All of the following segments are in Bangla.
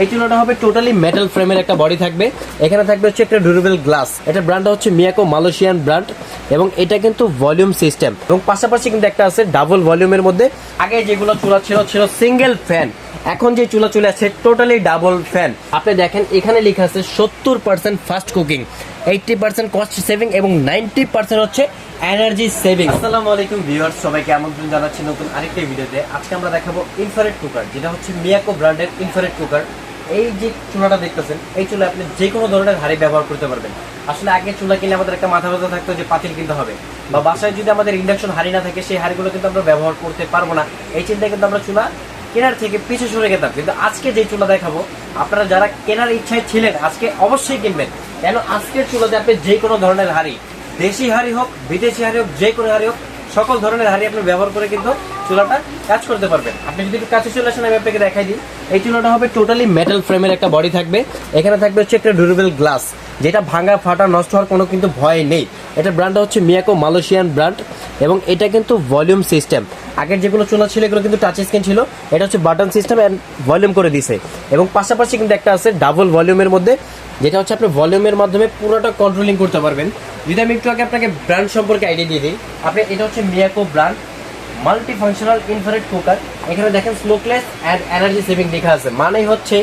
এই চুলাটা হবে টোটালি মেটাল ফ্রেমের একটা বডি থাকবে। এখানে থাকবে হচ্ছে একটা ডিউরেবল গ্লাস এটা ব্র্যান্ডটা হচ্ছে মিয়াকো মালয়েশিয়ান ব্র্যান্ড এবং এটা কিন্তু ভলিউম সিস্টেম এবং পাশাপাশি কিন্তু একটা আছে ডাবল ভলিউমের মধ্যে। আগে যেগুলো চুলা ছিল ছিল সিঙ্গেল ফ্যান এখন যে চুলা চলে আছে টোটালি ডাবল ফ্যান আপনি দেখেন, এখানে লেখা আছে সত্তর percent fast cooking eighty percent cost saving এবং নাইনটি পার্সেন্ট হচ্ছে এনার্জি সেভিং আসসালামু আলাইকুম ভিউয়ার্স, সবাইকে আমন্ত্রণ জানাচ্ছি নতুন আরেকটা ভিডিওতে। আজকে আমরা দেখাবো ইনফারেট কুকার যেটা হচ্ছে মিয়াকো ব্র্যান্ডের ইনফারেট কুকার এই যে চুলাটা দেখতেছেন, এই চুলা আপনি যে কোনো ধরনের হাড়ি ব্যবহার করতে পারবেন। আসলে আগে চুলা কিনলে আমাদের একটা মাথা ব্যথা থাকতো যে পাতিল কিনতে হবে। বা বাসায় যদি আমাদের ইন্ডাকশন হাড়ি না থাকে, সেই হাড়িগুলো কিন্তু আমরা ব্যবহার করতে পারব না। এই চিন্তায় কিন্তু আমরা চুলা কেনার থেকে পিছু সরে গেতাম। কিন্তু আজকে যে চুলা দেখাবো, আপনারা যারা কেনার ইচ্ছায় ছিলেন, আজকে অবশ্যই কিনবেন। কেন আজকের চুলাতে আপনি যে কোনো ধরনের হাড়ি, দেশি হাড়ি হোক, বিদেশি হাড়ি হোক, যে কোনো হাড়ি হোক, সকল ধরনের হাড়ি আপনি ব্যবহার করে কিন্তু চুলাটা কাজ করতে পারবেন। আপনি যদি কাছে চলে আসেন, আমি আপনাকে দেখাই দিই। এই চুলাটা হবে টোটালি মেটাল ফ্রেমের একটা বডি থাকবে। এখানে থাকবে হচ্ছে একটা ডিউরেবল গ্লাস যেটা ভাঙা, ফাটা, নষ্ট হওয়ার কোনো কিন্তু ভয় নেই। এটা ব্র্যান্ডটা হচ্ছে মিয়াকো মালয়েশিয়ান ব্র্যান্ড এবং এটা কিন্তু ভলিউম সিস্টেম আগের যেগুলো চুলা ছিল, এগুলো কিন্তু টাচ স্ক্রিন ছিল। এটা হচ্ছে বাটন সিস্টেম অ্যান্ড ভলিউম করে দিছে। এবং পাশাপাশি কিন্তু একটা আছে ডাবল ভলিউমের মধ্যে, যেটা হচ্ছে আপনি ভলিউমের মাধ্যমে পুরোটা কন্ট্রোলিং করতে পারবেন। যদি আমি একটু আগে আপনাকে ব্র্যান্ড সম্পর্কে আইডিয়া দিয়ে দিই, আপনি এটা হচ্ছে Miyako brand multi functional infrared cooker এখানে দেখেন স্মোকলেস অ্যান্ড এনার্জি সেভিং লেখা আছে। মানেই হচ্ছে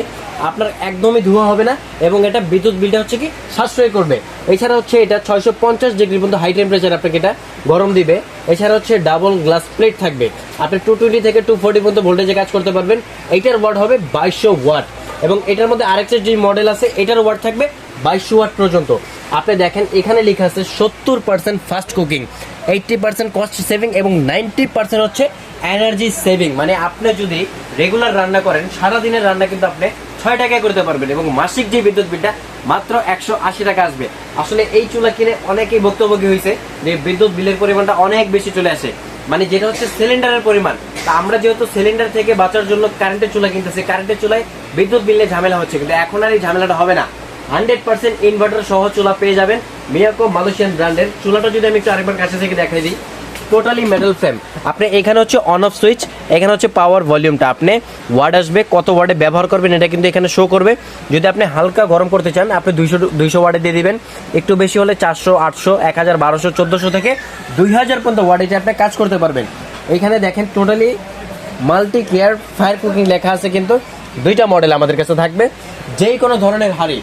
আপনার একদমই ধোয়া হবে না এবং এটা বিদ্যুৎ বিলটা হচ্ছে কি সাশ্রয় করবে। এছাড়া হচ্ছে এটা ছয়শো পঞ্চাশ ডিগ্রি পর্যন্ত হাই টেম্পারেচার আপনাকে এটা গরম দিবে। এছাড়া হচ্ছে ডাবল গ্লাস প্লেট থাকবে। আপনি টু টোয়েন্টি থেকে টু ফোর্টি পর্যন্ত ভোল্টেজে কাজ করতে পারবেন। এইটার ওয়াট হবে বাইশশো ওয়াট। এবং এটার মধ্যে আরেকটা যে মডেল আছে, এটার ওয়াট থাকবে বাইশশো ওয়াট পর্যন্ত। আপনি দেখেন এখানে লেখা আছে সত্তর percent fast cooking eighty percent cost saving এবং নাইনটি পার্সেন্ট হচ্ছে এনার্জি সেভিং মানে আপনি যদি রেগুলার রান্না করেন সারা দিনের রান্না কিন্তু আপনি ছয় টাকায় করতে পারবেন এবং মাসিক যে বিদ্যুৎ বিলটা, মাত্র একশো আশি টাকা আসবে। আসলে এই চুলা কিনে অনেকেই ভুক্তভোগী হয়েছে যে বিদ্যুৎ বিলের পরিমাণটা অনেক বেশি চলে আসে। মানে যেটা হচ্ছে সিলিন্ডারের পরিমাণ। তা আমরা যেহেতু সিলিন্ডার থেকে বাঁচার জন্য কারেন্টের চুলা কিনতেছি কারেন্টের চুলায় বিদ্যুৎ বিলে ঝামেলা হচ্ছে, কিন্তু এখন আর এই ঝামেলাটা হবে না। হান্ড্রেড পার্সেন্ট ইনভার্টার সহ চুলা পেয়ে যাবেন মিয়াকো মালয়েশিয়ান ব্র্যান্ডের। চুলাটা যদি আমি একটু আরেকবার কাছে থেকে দেখাই দিই। টোটালি মেটাল ফ্রেম আপনি এখানে হচ্ছে অন অফ সুইচ এখানে হচ্ছে পাওয়ার ভলিউমটা আপনি ওয়ার্ড আসবে, কত ওয়ার্ডে ব্যবহার করবেন, এটা কিন্তু এখানে শো করবে। যদি আপনি হালকা গরম করতে চান, আপনি দুইশো দুইশো ওয়ার্ডে দিয়ে দিবেন। একটু বেশি হলে চারশো, আটশো এক হাজার বারোশো, চোদ্দোশো থেকে দুই হাজার পর্যন্ত ওয়ার্ডে আপনি কাজ করতে পারবেন। এখানে দেখেন totally multi care fire cooking লেখা আছে কিন্তু। দুইটা মডেল আমাদের কাছে থাকবে। যেই কোনো ধরনের হাড়ি।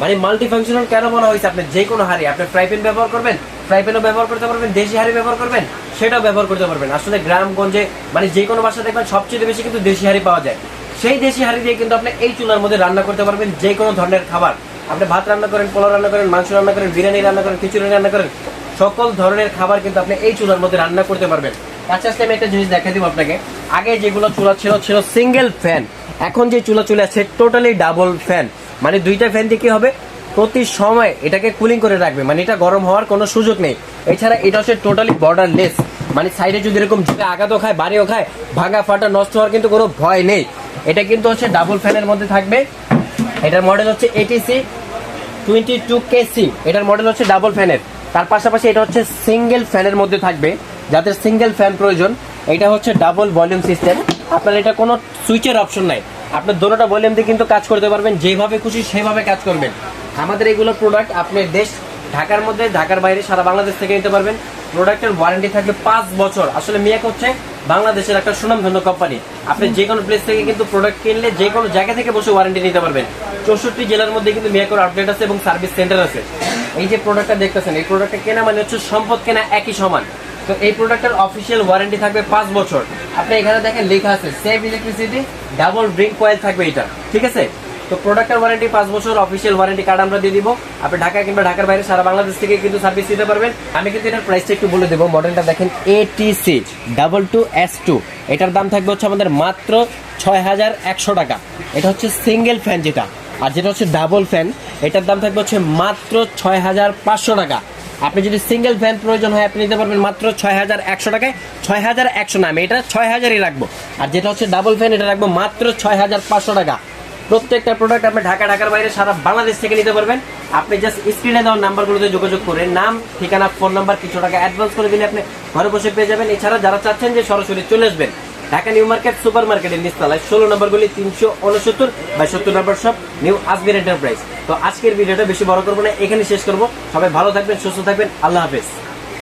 মানে মাল্টি ফাংশনাল কেন বলা হয়েছে? আপনি যে কোনো হাড়ি, আপনি ফ্রাই প্যান ব্যবহার করবেন ফ্রাই প্যানও ব্যবহার করতে পারবেন, দেশি হাড়ি ব্যবহার করবেন, সেটাও ব্যবহার করতে পারবেন। আসলে গ্রামগঞ্জে মানে যে কোনো বাসা দেখবেন, সবচেয়ে বেশি কিন্তু দেশি হাড়ি পাওয়া যায়। সেই দেশি হাড়ি দিয়ে কিন্তু আপনি এই চুলার মধ্যে রান্না করতে পারবেন যে কোনো ধরনের খাবার। আপনি ভাত রান্না করেন, পোলাও রান্না করেন, মাংস রান্না করেন, বিরিয়ানি রান্না করেন, খিচুড়ি রান্না করেন, সকল ধরনের খাবার কিন্তু আপনি এই চুলার মধ্যে রান্না করতে পারবেন। কাছে আসলে আমি একটা জিনিস দেখা দিব আপনাকে। আগে যেগুলো চুলা ছিল ছিল সিঙ্গেল ফ্যান এখন যে চুলা চলে আছে টোটালি ডাবল ফ্যান মানে দুইটা ফ্যান দিয়ে কি হবে? প্রতি সময় এটাকে কুলিং করে রাখবে। মানে এটা গরম হওয়ার কোনো সুযোগ নেই। এছাড়া এটা হচ্ছে টোটালি বর্ডারলেস মানে সাইডে যদি এরকম ঝুঁকে আঘাতও খায় বাড়িও খায়, ভাঙা ফাটা নষ্ট হওয়ার কিন্তু কোনো ভয় নেই। এটা কিন্তু হচ্ছে ডাবল ফ্যানের মধ্যে থাকবে। এটার মডেল হচ্ছে এটিসি টোয়েন্টি টু কেসি এটার মডেল হচ্ছে ডাবল ফ্যানের তার পাশাপাশি এটা হচ্ছে সিঙ্গেল ফ্যানের মধ্যে থাকবে। যাদের সিঙ্গেল ফ্যান প্রয়োজন, এটা হচ্ছে ডাবল ভলিউম সিস্টেম আপনার এটা কোনো সুইচের অপশন নাই। আপনার দোনোটা ভলিউম দিয়ে কিন্তু কাজ করতে পারবেন যেভাবে খুশি সেভাবে কাজ করবেন। আমাদের এগুলো প্রোডাক্ট আপনি দেশ ঢাকার মধ্যে ঢাকার বাইরে সারা বাংলাদেশ থেকে নিতে পারবেন। প্রোডাক্টের ওয়ারেন্টি থাকবে পাঁচ বছর। আসলে মিয়াক হচ্ছে বাংলাদেশের একটা সুনামধন্য কোম্পানি আপনি যে কোনো প্লেস থেকে কিন্তু প্রোডাক্ট কিনলে যে কোনো জায়গা থেকে বসে ওয়ারেন্টি নিতে পারবেন। চৌষট্টি জেলার মধ্যে কিন্তু মিয়াকোর আউটলেট আছে এবং সার্ভিস সেন্টার আছে। এই যে প্রোডাক্টটা দেখতেছেন এই প্রোডাক্টটা কেনা মানে হচ্ছে সম্পদ কেনা একই সমান। তো এই প্রোডাক্টের অফিসিয়াল ওয়ারেন্টি থাকবে পাঁচ বছর। আপনি এখানে দেখেন লেখা আছে save electricity double drink coil থাকবে এটা। ঠিক আছে? তো প্রোডাক্টের ওয়ারেন্টি পাঁচ বছর অফিসিয়াল ওয়ারেন্টি কার্ড আমরা দিয়ে দিব। আপনি ঢাকা কিংবা ঢাকার বাইরে সারা বাংলাদেশ থেকে কিন্তু সার্ভিস দিতে পারবেন। আমি কিন্তু এটার প্রাইসটা একটু বলে দেবো। মডেলটা দেখেন ATC double two S two এটার দাম থাকবে হচ্ছে আমাদের মাত্র ছয় হাজার একশো টাকা। এটা হচ্ছে সিঙ্গেল ফ্যান যেটা। আর যেটা হচ্ছে ডাবল ফ্যান এটার দাম থাকবে হচ্ছে মাত্র ছয় হাজার পাঁচশো টাকা। আপনি যদি সিঙ্গেল ফ্যান প্রয়োজন হয়, আপনি নিতে পারবেন মাত্র ছয় হাজার একশো টাকায়। ছয় হাজার একশো না, আমি এটা ছয় হাজারই রাখব। আর যেটা হচ্ছে ডাবল ফ্যান এটা রাখব মাত্র ছয় হাজার পাঁচশো টাকা। প্রত্যেকটা প্রোডাক্ট আপনি ঢাকা, ঢাকার বাইরে সারা বাংলাদেশ থেকে নিতে পারবেন। আপনি জাস্ট স্ক্রিনে দেওয়া নাম্বারগুলোতে যোগাযোগ করে, নাম, ঠিকানা ফোন নাম্বার কিছু টাকা অ্যাডভান্স করে দিলে আপনি ঘরে বসে পেয়ে যাবেন। এছাড়া যারা চাচ্ছেন যে সরাসরি চলে আসবেন ঢাকা নিউ মার্কেট সুপার মার্কেটের নিচতলায় ষোলো নম্বর গুলি তিনশো উনসত্তর বা সত্তর নম্বর সব নিউ আজমির এন্টারপ্রাইজ তো আজকের ভিডিওটা বেশি বড় করব না এখানে শেষ করব। সবাই ভালো থাকবেন, সুস্থ থাকবেন, আল্লাহ হাফেজ।